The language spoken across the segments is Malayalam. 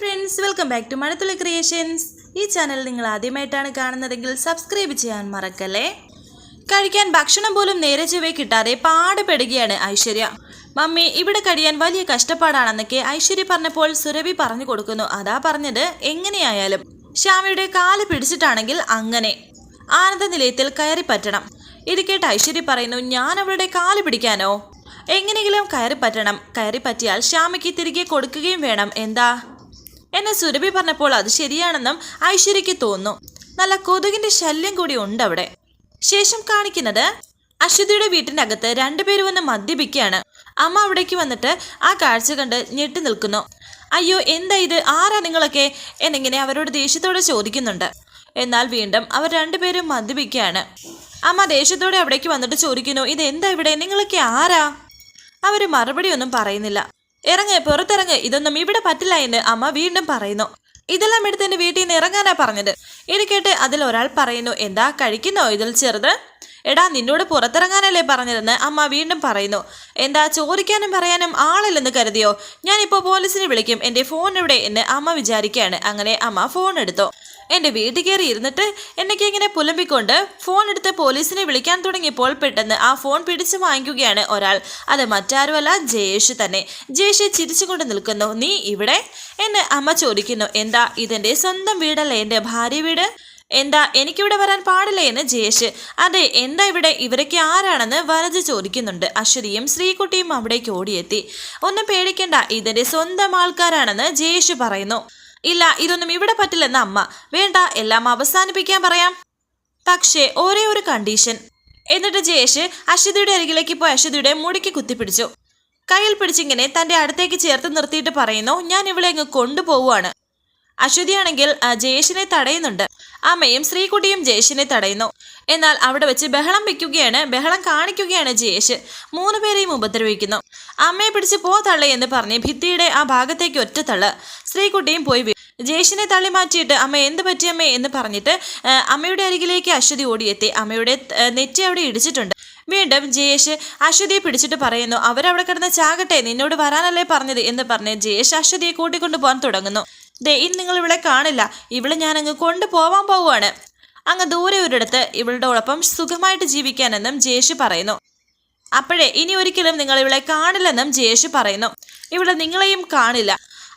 Friends welcome back to Mazhathulli creations ഈ ചാനൽ നിങ്ങൾ ആദ്യമായിട്ടാണ് കാണുന്നതെങ്കിൽ സബ്സ്ക്രൈബ് ചെയ്യാൻ മറക്കല്ലേ? കഴിക്കാൻ ഭക്ഷണം പോലും നേരെ ചെവേ കിട്ടാതെ പാടുപെടുകയാണ് ഐശ്വര്യ. മമ്മി ഇവിടെ കഴിയാൻ വലിയ കഷ്ടപ്പാടാണെന്നൊക്കെ ഐശ്വര്യ പറഞ്ഞപ്പോൾ സുരഭി പറഞ്ഞു കൊടുക്കുന്നു. അതാ പറഞ്ഞത് എങ്ങനെയായാലും. ശ്യാമയുടെ കാൽ പിടിച്ചിട്ടാണെങ്കിൽ അങ്ങനെ. ആനന്ദ നിലയത്തിൽ കയറി പറ്റണം. ഇത് കേട്ട് ഐശ്വര്യ പറയുന്നു ഞാൻ അവളുടെ കാൽ പിടിക്കാനോ? എങ്ങനെയെങ്കിലും കയറി പറ്റണം. കയറി പറ്റിയാൽ ശ്യാമയ്ക്ക് തിരികെ കൊടുക്കുകയും വേണം. എന്താ? എന്നെ സുരഭി പറഞ്ഞപ്പോൾ അത് ശരിയാണെന്നും ഐശ്വര്യയ്ക്ക് തോന്നുന്നു. നല്ല കൊതുകിന്റെ ശല്യം കൂടി ഉണ്ട് അവിടെ. ശേഷം കാണിക്കുന്നത് അശ്വതിയുടെ വീട്ടിന്റെ അകത്ത് രണ്ടുപേരും വന്ന് മദ്യപിക്കുകയാണ്. അമ്മ അവിടേക്ക് വന്നിട്ട് ആ കാഴ്ച കണ്ട് ഞെട്ടി നിൽക്കുന്നു. അയ്യോ എന്താ ഇത്? ആരാ നിങ്ങളൊക്കെ? എന്നിങ്ങനെ അവരോട് ദേഷ്യത്തോടെ ചോദിക്കുന്നുണ്ട്. എന്നാൽ വീണ്ടും അവർ രണ്ടുപേരും മദ്യപിക്കുകയാണ്. അമ്മ ദേഷ്യത്തോടെ അവിടേക്ക് വന്നിട്ട് ചോദിക്കുന്നു ഇത് എന്താ ഇവിടെ? നിങ്ങളൊക്കെ ആരാ? അവർ മറുപടി ഒന്നും പറയുന്നില്ല. ഇറങ്ങ് പുറത്തിറങ്ങ്. ഇതൊന്നും ഇവിടെ പറ്റില്ല എന്ന് അമ്മ വീണ്ടും പറയുന്നു. ഇതെല്ലാം എടുത്ത് എന്റെ വീട്ടിൽ നിന്ന് ഇറങ്ങാനാ പറഞ്ഞത്. ഇത് കേട്ട് അതിൽ ഒരാൾ പറയുന്നു എന്താ കഴിക്കുന്നോ ഇതിൽ ചെറുത്? എടാ നിന്നോട് പുറത്തിറങ്ങാനല്ലേ പറഞ്ഞതെന്ന് അമ്മ വീണ്ടും പറയുന്നു. എന്താ ചോദിക്കാനും പറയാനും ആളില്ലെന്ന് കരുതിയോ? ഞാനിപ്പോൾ പോലീസിനെ വിളിക്കും. എന്റെ ഫോൺ എവിടെ എന്ന് അമ്മ വിചാരിക്കുകയാണ്. അങ്ങനെ അമ്മ ഫോൺ എടുത്തു. എന്റെ വീട്ടിൽ കയറി ഇരുന്നിട്ട് എന്നൊക്കെ ഇങ്ങനെ പുലമ്പിക്കൊണ്ട് ഫോൺ എടുത്ത് പോലീസിനെ വിളിക്കാൻ തുടങ്ങിയപ്പോൾ പെട്ടെന്ന് ആ ഫോൺ പിടിച്ചു വാങ്ങിക്കുകയാണ് ഒരാൾ. അത് മറ്റാരുമല്ല ജയേഷ് തന്നെ. ജയേഷ് ചിരിച്ചുകൊണ്ട് നിൽക്കുന്നു. നീ ഇവിടെ? എന്ന് അമ്മ ചോദിക്കുന്നു. എന്താ ഇതെന്റെ സ്വന്തം വീടല്ലേ? എന്റെ ഭാര്യ വീട്? എന്താ എനിക്കിവിടെ വരാൻ പാടില്ലേ എന്ന് ജയേഷ്. അതെ എന്താ ഇവിടെ? ഇവരൊക്കെ ആരാണെന്ന് വരജ് ചോദിക്കുന്നുണ്ട്. അശ്വതിയും ശ്രീകുട്ടിയും അവിടേക്ക് ഓടിയെത്തി. ഒന്നും പേടിക്കണ്ട ഇതിന്റെ സ്വന്തം ആൾക്കാരാണെന്ന് ജയേഷ് പറയുന്നു. ഇല്ല ഇതൊന്നും ഇവിടെ പറ്റില്ലെന്ന് അമ്മ. വേണ്ട എല്ലാം അവസാനിപ്പിക്കാൻ പറയാം. പക്ഷേ ഒരേ ഒരു കണ്ടീഷൻ. എന്നിട്ട് ജയേഷ് അശ്വതിയുടെ അരികിലേക്ക് പോയി അശ്വതിയുടെ മുടിക്ക് കുത്തിപ്പിടിച്ചു. കയ്യിൽ പിടിച്ചിങ്ങനെ തന്റെ അടുത്തേക്ക് ചേർത്ത് നിർത്തിയിട്ട് പറയുന്നു ഞാൻ ഇവളെ അങ്ങ് കൊണ്ടുപോവുകയാണ്. അശ്വതിയാണെങ്കിൽ ജയേഷിനെ തടയുന്നുണ്ട്. അമ്മയും ശ്രീകുട്ടിയും ജയേഷിനെ തടയുന്നു. എന്നാൽ അവിടെ വെച്ച് ബഹളം വെക്കുകയാണ് ബഹളം കാണിക്കുകയാണ് ജയേഷ്. മൂന്നുപേരെയും ഉപദ്രവിക്കുന്നു. അമ്മയെ പിടിച്ച് പോ തള്ളേ എന്ന് പറഞ്ഞ് ഭിത്തിയുടെ ആ ഭാഗത്തേക്ക് ഒറ്റ തള്ള്. ശ്രീകുട്ടിയും പോയി. ജയേഷിനെ തള്ളി മാറ്റിയിട്ട് അമ്മ എന്ത് പറ്റിയമ്മേ എന്ന് പറഞ്ഞിട്ട് അമ്മയുടെ അരികിലേക്ക് അശ്വതി ഓടിയെത്തി. അമ്മയുടെ നെറ്റി അവിടെ ഇടിച്ചിട്ടുണ്ട്. വീണ്ടും ജയേഷ് അശ്വതിയെ പിടിച്ചിട്ട് പറയുന്നു അവരവിടെ കിടന്ന് ചാകട്ടെ നിന്നോട് വരാനല്ലേ പറഞ്ഞത്? എന്ന് പറഞ്ഞ് ജയേഷ് അശ്വതിയെ കൂട്ടിക്കൊണ്ടു പോകാൻ തുടങ്ങുന്നു. ദേ ഇന്ന് നിങ്ങൾ ഇവിടെ കാണില്ല. ഇവിടെ ഞാൻ അങ്ങ് കൊണ്ടുപോവാൻ പോവുകയാണ്. അങ്ങ് ദൂരെ ഒരിടത്ത് ഇവളുടെ ഒപ്പം സുഖമായിട്ട് ജീവിക്കാനെന്നും ജയേഷ് പറയുന്നു. അപ്പോഴേ ഇനി ഒരിക്കലും നിങ്ങൾ ഇവളെ കാണില്ലെന്നും ജയേഷ് പറയുന്നു. ഇവിടെ നിങ്ങളെയും കാണില്ല.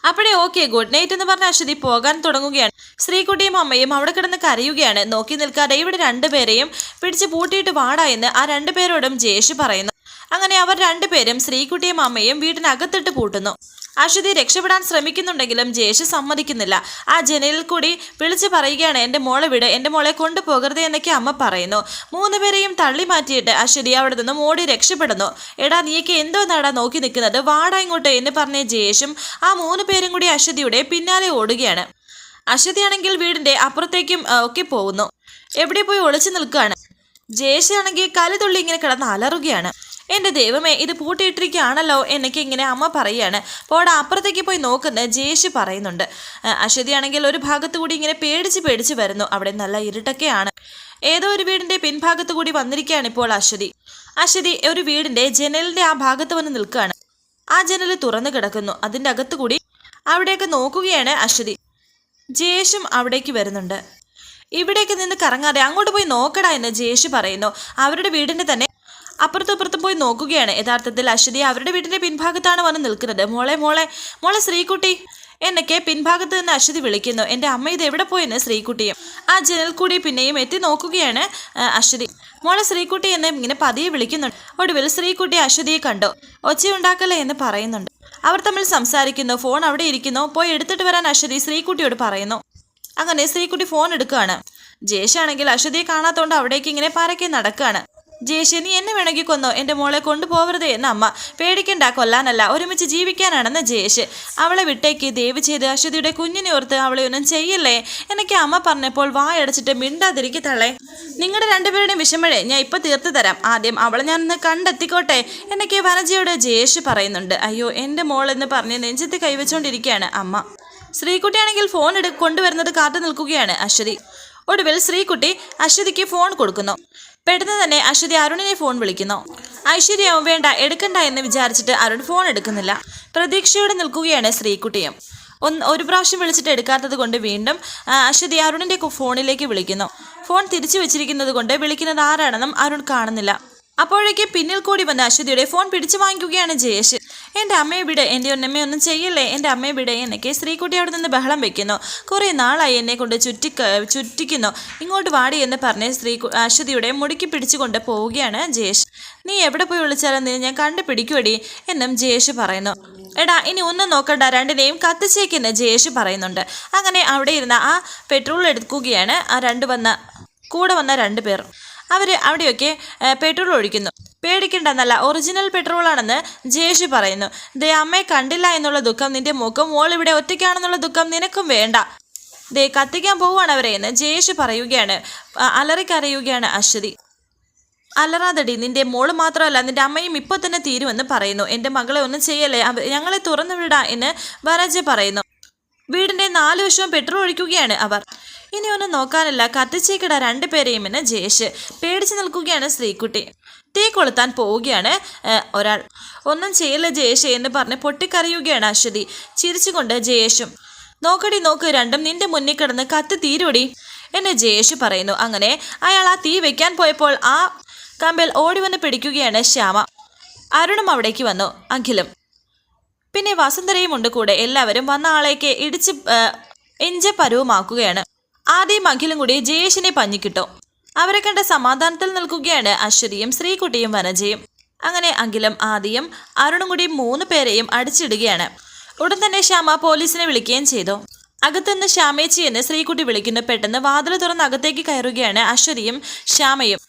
അപ്പോഴേ ഓക്കെ ഗുഡ് നൈറ്റ് എന്ന് പറഞ്ഞ അശ്വതി പോകാൻ തുടങ്ങുകയാണ്. ശ്രീകുട്ടിയും അമ്മയും അവിടെ കിടന്ന് കരയുകയാണ്. നോക്കി നിൽക്കാതെ ഇവിടെ രണ്ടുപേരെയും പിടിച്ച് പൂട്ടിയിട്ട് വാടാ എന്ന് ആ രണ്ടുപേരോടും ജയേഷ് പറയുന്നു. അങ്ങനെ അവർ രണ്ടുപേരും ശ്രീകുട്ടിയും അമ്മയും വീട്ടിനകത്തിട്ട് പൂട്ടുന്നു. അശ്വതി രക്ഷപ്പെടാൻ ശ്രമിക്കുന്നുണ്ടെങ്കിലും ജയേഷ് സമ്മതിക്കുന്നില്ല. ആ ജനലിൽ കൂടി വിളിച്ചു പറയുകയാണ് എന്റെ മോളെ വിട് എന്റെ മോളെ കൊണ്ടുപോകരുത് എന്നൊക്കെ അമ്മ പറയുന്നു. മൂന്ന് പേരെയും തള്ളി മാറ്റിയിട്ട് അശ്വതി അവിടെ നിന്നും ഓടി രക്ഷപ്പെടുന്നു. എടാ നീക്ക് എന്തോ നടാ നോക്കി നിൽക്കുന്നത്? വാടാ ഇങ്ങോട്ട് എന്ന് പറഞ്ഞ ജയേഷും ആ മൂന്ന് പേരും കൂടി അശ്വതിയുടെ പിന്നാലെ ഓടുകയാണ്. അശ്വതിയാണെങ്കിൽ വീടിന്റെ അപ്പുറത്തേക്കും ഒക്കെ പോകുന്നു. എവിടെ പോയി ഒളിച്ചു നിൽക്കുകയാണ്? ജയേഷാണെങ്കിൽ കലിതുള്ളി ഇങ്ങനെ കിടന്ന് അലറുകയാണ്. എന്റെ ദൈവമേ ഇത് പൂട്ടിയിട്ടിരിക്കുകയാണല്ലോ എന്നൊക്കെ ഇങ്ങനെ അമ്മ പറയുകയാണ് പോടെ അപ്പുറത്തേക്ക് പോയി നോക്കുന്ന ജേഷ് പറയുന്നുണ്ട്. അശ്വതിയാണെങ്കിൽ ഒരു ഭാഗത്തു കൂടി ഇങ്ങനെ പേടിച്ച് പേടിച്ച് വരുന്നു. അവിടെ നല്ല ഇരുട്ടൊക്കെയാണ്. ഏതോ ഒരു വീടിന്റെ പിൻഭാഗത്തു കൂടി വന്നിരിക്കുകയാണ് ഇപ്പോൾ അശ്വതി. അശ്വതി ഒരു വീടിന്റെ ജനലിന്റെ ആ ഭാഗത്ത് വന്ന് നിൽക്കുകയാണ്. ആ ജനൽ തുറന്നു കിടക്കുന്നു. അതിന്റെ അകത്തു കൂടി അവിടെയൊക്കെ നോക്കുകയാണ് അശ്വതി. ജേഷും അവിടേക്ക് വരുന്നുണ്ട്. ഇവിടേക്ക് നിന്ന് കറങ്ങാതെ അങ്ങോട്ട് പോയി നോക്കടാ എന്ന് ജേഷ് പറയുന്നു. അവരുടെ വീടിന്റെ തന്നെ അപ്പുറത്തും അപ്പുറത്തും പോയി നോക്കുകയാണ്. യഥാർത്ഥത്തിൽ അശ്വതി അവരുടെ വീടിന്റെ പിൻഭാഗത്താണ് വന്ന് നിൽക്കുന്നത്. മോളെ മോളെ മോളെ ശ്രീകുട്ടി. എന്നൊക്കെ പിൻഭാഗത്ത് നിന്ന് അശ്വതി വിളിക്കുന്നു. എന്റെ അമ്മ ഇത് എവിടെ പോയെന്ന്? ശ്രീകുട്ടിയും ആ ജനൽ കൂടി പിന്നെയും എത്തി നോക്കുകയാണ് അശ്വതി. മോളെ ശ്രീകുട്ടി എന്ന് ഇങ്ങനെ പതിയെ വിളിക്കുന്നുണ്ട്. ഒടുവിൽ ശ്രീകുട്ടി അശ്വതിയെ കണ്ടോ. ഒച്ചയുണ്ടാക്കല്ലേ എന്ന് പറയുന്നുണ്ട്. അവർ തമ്മിൽ സംസാരിക്കുന്നു. ഫോൺ അവിടെ ഇരിക്കുന്നു. പോയി എടുത്തിട്ട് വരാൻ അശ്വതി ശ്രീകുട്ടിയോട് പറയുന്നു. അങ്ങനെ ശ്രീകുട്ടി ഫോൺ എടുക്കുകയാണ്. ജേഷാണെങ്കിൽ അശ്വതിയെ കാണാത്തോണ്ട് അവിടേക്ക് ഇങ്ങനെ പരക്കെ നടക്കുകയാണ്. ജയേഷ് നീ എന്നെ വേണമെങ്കിൽ കൊന്നോ. എന്റെ മോളെ കൊണ്ടുപോകരുത് എന്ന് അമ്മ. പേടിക്കണ്ട കൊല്ലാനല്ല. ഒരുമിച്ച് ജീവിക്കാനാണെന്ന് ജയേഷ് അവളെ വിട്ടേക്ക് ദയവ് ചെയ്ത് അശ്വതിയുടെ കുഞ്ഞിനെ ഓർത്ത് അവളെ ഒന്നും ചെയ്യല്ലേ? എനിക്ക് അമ്മ പറഞ്ഞപ്പോൾ വായടച്ചിട്ട് മിണ്ടാതിരിക്കി തള്ളേ. നിങ്ങളുടെ രണ്ടുപേരുടെയും വിഷമഴേ ഞാൻ ഇപ്പൊ തീർത്തു തരാം. ആദ്യം അവളെ ഞാൻ ഒന്ന് കണ്ടെത്തിക്കോട്ടെ എന്നൊക്കെ വനജയോട് ജയേഷ് പറയുന്നുണ്ട്. അയ്യോ എന്റെ മോളെന്ന് പറഞ്ഞ് നെഞ്ചത്ത് കൈവച്ചുകൊണ്ടിരിക്കുകയാണ് അമ്മ. ശ്രീകുട്ടിയാണെങ്കിൽ ഫോൺ എടു കൊണ്ടുവരുന്നത് കാത്തു നിൽക്കുകയാണ് അശ്വതി. ഒടുവിൽ ശ്രീകുട്ടി അശ്വതിക്ക് ഫോൺ കൊടുക്കുന്നു. പെട്ടെന്ന് തന്നെ അശ്വതി അരുണിനെ ഫോൺ വിളിക്കുന്നു. ഐശ്വര്യവും വേണ്ട എടുക്കണ്ട എന്ന് വിചാരിച്ചിട്ട് അരുൺ ഫോൺ എടുക്കുന്നില്ല. പ്രതീക്ഷയോടെ നിൽക്കുകയാണ് ശ്രീകുട്ടിയും. ഒന്ന് ഒരു പ്രാവശ്യം വിളിച്ചിട്ട് എടുക്കാത്തത് കൊണ്ട് വീണ്ടും അശ്വതി അരുണിന്റെ ഫോണിലേക്ക് വിളിക്കുന്നു. ഫോൺ തിരിച്ചു വെച്ചിരിക്കുന്നത് കൊണ്ട് വിളിക്കുന്നത് ആരാണെന്നും അരുൺ കാണുന്നില്ല. അപ്പോഴേക്ക് പിന്നിൽ കൂടി വന്ന അശ്വതിയുടെ ഫോൺ പിടിച്ചു വാങ്ങിക്കുകയാണ് ജയേഷ്. എന്റെ അമ്മയെ വിട് എന്റെ ഒന്നമ്മ ഒന്നും ചെയ്യല്ലേ? എന്റെ അമ്മയെ വിട് എന്നൊക്കെ സ്ത്രീക്കുട്ടി അവിടെ നിന്ന് ബഹളം വെക്കുന്നു. കുറേ നാളായി എന്നെ കൊണ്ട് ചുറ്റി ചുറ്റിക്കുന്നു. ഇങ്ങോട്ട് വാടി എന്ന് പറഞ്ഞ് സ്ത്രീ അശ്വതിയുടെ മുടുക്കി പിടിച്ചുകൊണ്ട് പോവുകയാണ് ജയേഷ്. നീ എവിടെ പോയി വിളിച്ചാലും നീ ഞാൻ കണ്ടുപിടിക്കുവടി എന്നും ജയേഷ് പറയുന്നു. എടാ ഇനി ഒന്നും നോക്കണ്ട രണ്ടിനെയും കത്തിച്ചേക്കെന്ന് ജയേഷ് പറയുന്നുണ്ട്. അങ്ങനെ അവിടെ ഇരുന്ന ആ പെട്രോൾ എടുക്കുകയാണ് ആ രണ്ട് വന്ന കൂടെ വന്ന രണ്ട് പേർ. അവർ അവിടെയൊക്കെ പെട്രോൾ ഒഴിക്കുന്നു. പേടിക്കണ്ടെന്നല്ല ഒറിജിനൽ പെട്രോളാണെന്ന് ജയേഷ് പറയുന്നു. ദേ അമ്മയെ കണ്ടില്ല എന്നുള്ള ദുഃഖം നിന്റെ മുഖം മോൾ ഇവിടെ ഒറ്റയ്ക്കാണെന്നുള്ള ദുഃഖം നിനക്കും വേണ്ട. ദേ കത്തിക്കാൻ പോവുകയാണ് അവരെ എന്ന് ജയേഷ് പറയുകയാണ്. അലറിക്കറിയുകയാണ് അശ്വതി. അലറാതടി നിന്റെ മോൾ മാത്രമല്ല നിന്റെ അമ്മയും ഇപ്പോൾ തന്നെ തീരുമെന്ന് പറയുന്നു. എന്റെ മകളെ ഒന്നും ചെയ്യല്ലേ ഞങ്ങളെ തുറന്നു വിടാ എന്ന് വരജ പറയുന്നു. വീടിന്റെ നാല് വശവും പെട്രോൾ ഒഴിക്കുകയാണ് അവർ. ഇനി ഒന്നും നോക്കാനല്ല കത്തിച്ചേക്കിട രണ്ടുപേരെയും എന്ന് ജയേഷ്. പേടിച്ചു നിൽക്കുകയാണ് ശ്രീകുട്ടി. തീ കൊളുത്താൻ പോവുകയാണ് ഒരാൾ. ഒന്നും ചെയ്യില്ല ജയേഷ് എന്ന് പറഞ്ഞ് പൊട്ടിക്കറിയുകയാണ് അശ്വതി. ചിരിച്ചുകൊണ്ട് ജയേഷും നോക്കടി നോക്ക് രണ്ടും നിന്റെ മുന്നിൽ കിടന്ന് കത്തി തീരുവടി എന്ന് ജയേഷ് പറയുന്നു. അങ്ങനെ അയാൾ ആ തീ വെക്കാൻ പോയപ്പോൾ ആ കമ്പിൽ ഓടി വന്ന് പിടിക്കുകയാണ് ശ്യാമ. അരുണും അവിടേക്ക് വന്നു അഖിലും. പിന്നെ വസുന്ധരയും ഉണ്ട് കൂടെ. എല്ലാവരും വന്ന ആളേക്ക് ഇടിച്ച് എഞ്ചപ്പരവുമാക്കുകയാണ് ആദ്യം അഖിലും കൂടി ജയേഷിനെ പഞ്ഞിക്കിട്ടു. അവരെ കണ്ട സമാധാനത്തിൽ നിൽക്കുകയാണ് അശ്വതിയും ശ്രീകുട്ടിയും വനജയും. അങ്ങനെ അഖിലും ആദ്യം അരുണും കൂടി മൂന്ന് പേരെയും അടിച്ചിടുകയാണ്. ഉടൻ തന്നെ ശ്യാമ പോലീസിനെ വിളിക്കുകയും ചെയ്തു. അകത്തുനിന്ന് ശ്യാമേച്ചി എന്ന് ശ്രീകുട്ടി വിളിക്കുന്നു. പെട്ടെന്ന് വാതിൽ തുറന്ന് അകത്തേക്ക് കയറുകയാണ് അശ്വതിയും ശ്യാമയും.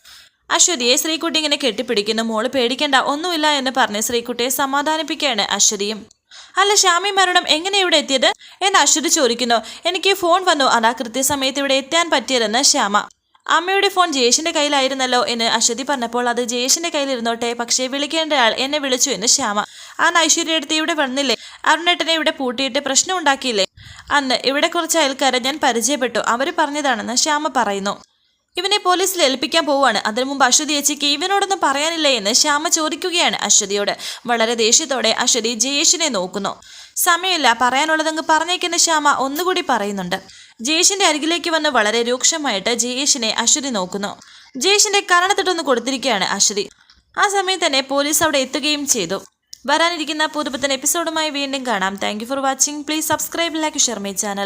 അശ്വതിയെ ശ്രീകുട്ടി ഇങ്ങനെ കെട്ടിപ്പിടിക്കുന്നു. മോൾ പേടിക്കേണ്ട ഒന്നുമില്ല എന്ന് പറഞ്ഞ് ശ്രീകുട്ടിയെ സമാധാനിപ്പിക്കുകയാണ് അശ്വതിയും. അല്ല ശ്യാമി മരണം എങ്ങനെ ഇവിടെ എത്തിയത്? എന്ന് അശ്വതി ചോദിക്കുന്നു. എനിക്ക് ഫോൺ വന്നു. അതാ കൃത്യസമയത്ത് ഇവിടെ എത്താൻ പറ്റിയതെന്ന് ശ്യാമ. അമ്മയുടെ ഫോൺ ജയേഷിന്റെ കയ്യിലായിരുന്നല്ലോ എന്ന് അശ്വതി പറഞ്ഞപ്പോൾ അത് ജയേഷിന്റെ കയ്യിലിരുന്നോട്ടെ പക്ഷേ വിളിക്കേണ്ടയാൾ എന്നെ വിളിച്ചു എന്ന് ശ്യാമ. ആ ഐശ്വര്യടുത്ത് ഇവിടെ വന്നില്ലേ? അരുണേട്ടനെ ഇവിടെ പൂട്ടിയിട്ട് പ്രശ്നം ഉണ്ടാക്കിയില്ലേ? അന്ന് ഇവിടെ കുറച്ച് അയൽക്കാരെ ഞാൻ പരിചയപ്പെട്ടു. അവർ പറഞ്ഞതാണെന്ന് ശ്യാമ പറയുന്നു. ഇവനെ പോലീസിൽ ഏൽപ്പിക്കാൻ പോവുകയാണ്. അതിനു മുമ്പ് അശ്വതി ചേച്ചിക്ക് ഇവനോടൊന്നും പറയാനില്ല എന്ന് ശ്യാമ ചോദിക്കുകയാണ് അശ്വതിയോട്. വളരെ ദേഷ്യത്തോടെ അശ്വതി ജയേഷിനെ നോക്കുന്നു. സമയമില്ല പറയാനുള്ളതങ്ങ് പറഞ്ഞേക്കുന്ന ശ്യാമ ഒന്നുകൂടി പറയുന്നുണ്ട്. ജയേഷിന്റെ അരികിലേക്ക് വന്ന് വളരെ രൂക്ഷമായിട്ട് ജയേഷിനെ അശ്വതി നോക്കുന്നു. ജയേഷിന്റെ കരണത്തിട്ടൊന്ന് കൊടുത്തിരിക്കുകയാണ് അശ്വതി. ആ സമയത്ത് തന്നെ പോലീസ് അവിടെ എത്തുകയും ചെയ്തു. വരാനിരിക്കുന്ന പുതുപുത്തൻ എപ്പിസോഡുമായി വീണ്ടും കാണാം. Thank for watching please subscribe like share channel